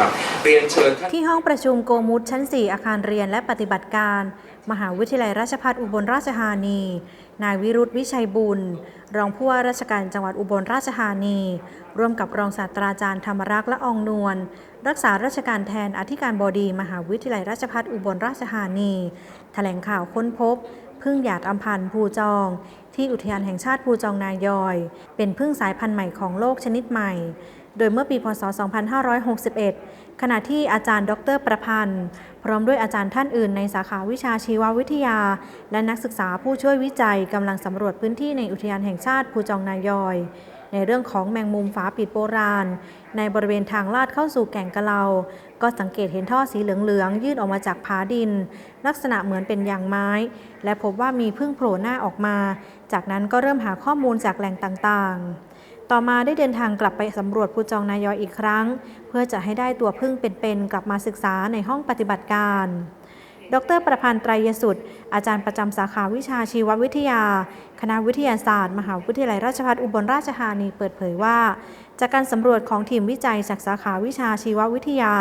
ครับเรียนเชิญท่าน ที่ห้องประชุมโกมุตชั้น 4 อาคารเรียนและปฏิบัติการ มหาวิทยาลัยราชภัฏอุบลราชธานี นายวิรุธวิชัยบุญ รองผู้ว่าราชการจังหวัดอุบลราชธานี ร่วมกับรองศาสตราจารย์ธรรมรักษ์และอองนวลรักษาราชการแทนอธิการบดี มหาวิทยาลัยราชภัฏอุบลราชธานีแถลงข่าวค้นพบพึ่งหยาดอัมพันธ์ภูจอง ที่อุทยานแห่งชาติภูจองนายอย เป็นพึ่งสายพันธุ์ใหม่ของโลกชนิดใหม่ โดยเมื่อปีพศ 2561 ขณะที่อาจารย์ ดร ประพันธ์ พร้อมด้วยอาจารย์ท่านอื่นในสาขาวิชาชีววิทยา และนักศึกษาผู้ช่วยวิจัยกำลังสำรวจพื้นที่ในอุทยานแห่งชาติภูจองนายอย ในเรื่องของแมงมุมฝาปิดโบราณ ในบริเวณทางลาดเข้าสู่แก่งกะเลา ก็สังเกตเห็นท่อสีเหลืองๆยื่นออกมาจากผาดิน ลักษณะเหมือนเป็นยางไม้ และพบว่ามีพึ่งโผล่หน้าออกมา จากนั้นก็เริ่มหาข้อมูลจากแหล่งต่างๆ ต่อมาได้เดินทางกลับไปสำรวจภูจองนายอยอีกครั้ง เพื่อจะให้ได้ตัวพึ่งเป็นๆกลับมาศึกษาในห้องปฏิบัติการ ดรประพันธ์ไตรยสุดอาจารย์ประจำสาขาวิชาชีววิทยา คณะวิทยาศาสตร์ มหาวิทยาลัยราชภัฏอุบลราชธานีเปิดเผยว่า จากการสำรวจของทีมวิจัยจากสาขาวิชาชีววิทยา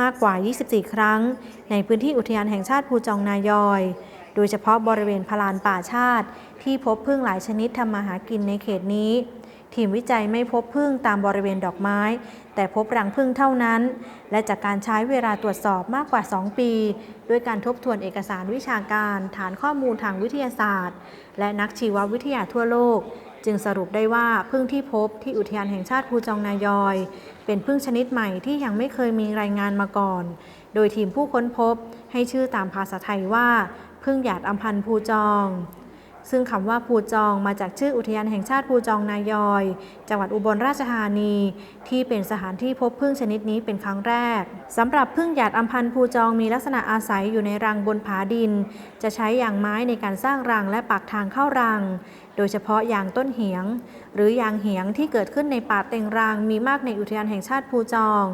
มากกว่า 24 ครั้ง ในพื้นที่อุทยานแห่งชาติภูจองนายอย โดยเฉพาะบริเวณพลานป่าชาติ ที่พบพึ่งหลายชนิดทำมาหากินในเขตนี้ ทีมวิจัยไม่พบพึ่งตามบริเวณดอกไม้ แต่พบรังพึ่งเท่านั้น และจากการใช้เวลาตรวจสอบมากกว่า 2 ปี ด้วยการทบทวนเอกสารวิชาการ ฐานข้อมูลทางวิทยาศาสตร์ และนักชีววิทยาทั่วโลก จึงสรุปได้ว่าพึ่งที่พบที่อุทยานแห่งชาติภูจองนายอย เป็นพึ่งชนิดใหม่ที่ยังไม่เคยมีรายงานมาก่อน โดยทีมผู้ค้นพบให้ชื่อตามภาษาไทยว่าพึ่งหยาดอัมพันธ์ภูจอง ซึ่งคำว่าภูจองมาจากชื่ออุทยานแห่งชาติภูจองนายอย จังหวัดอุบลราชธานี ที่เป็นสถานที่พบพึ่งชนิดนี้เป็นครั้งแรกสำหรับพึ่งหยาดอัมพันธ์ภูจองมีลักษณะอาศัยอยู่ในรังบนผาดิน จะใช้ยางไม้ในการสร้างรังและปากทางเข้ารัง โดยเฉพาะยางต้นเหียง หรือยางเหียงที่เกิดขึ้นในป่าเต็งรังมีมากในอุทยานแห่งชาติภูจอง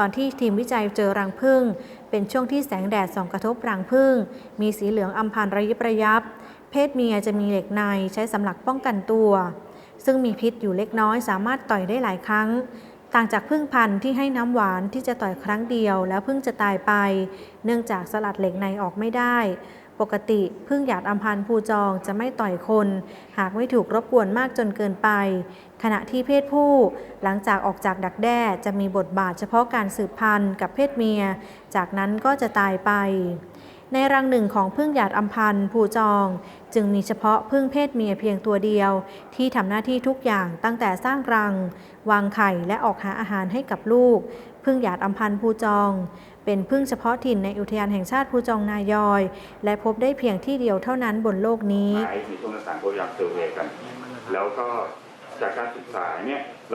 ตอนที่ทีมวิจัยเจอรังผึ้งเป็นช่วงที่แสงแดดส่องกระทบรังผึ้งมีสีเหลืองอัมพันระยิบระยับ เพศเมียจะมีเหล็กในใช้สำหรับป้องกันตัว ซึ่งมีพิษอยู่เล็กน้อยสามารถต่อยได้หลายครั้ง ต่างจากพึ่งพันธุ์ที่ให้น้ำหวานที่จะต่อยครั้งเดียว แล้วพึ่งจะตายไป เนื่องจากสลัดเหล็กในออกไม่ได้ ปกติพึ่งหยาดอัมพันธ์ภูจองจะไม่ต่อยคน หากไม่ถูกรบกวนมากจนเกินไป ขณะที่เพศผู้หลังจากออกจากดักแด้จะมีบทบาทเฉพาะการสืบพันธุ์กับเพศเมีย จากนั้นก็จะตายไป ในรังหนึ่งของพึ่งหยาดอัมพันธ์ภูจอง จึงมีเฉพาะพึ่งเพศเมียเพียงตัวเดียว ที่ทำหน้าที่ทุกอย่างตั้งแต่สร้างรัง วางไข่และออกหาอาหารให้กับลูก พึ่งหยาดอัมพันธ์ภูจอง เป็นพึ่งเฉพาะถิ่นในอุทยานแห่งชาติภูจองนายอย และพบได้เพียงที่เดียวเท่านั้นบนโลกนี้หมายในช่วงต่างๆพยายามเซอร์เวย์กัน แล้วก็จากการศึกษาเนี่ยเรา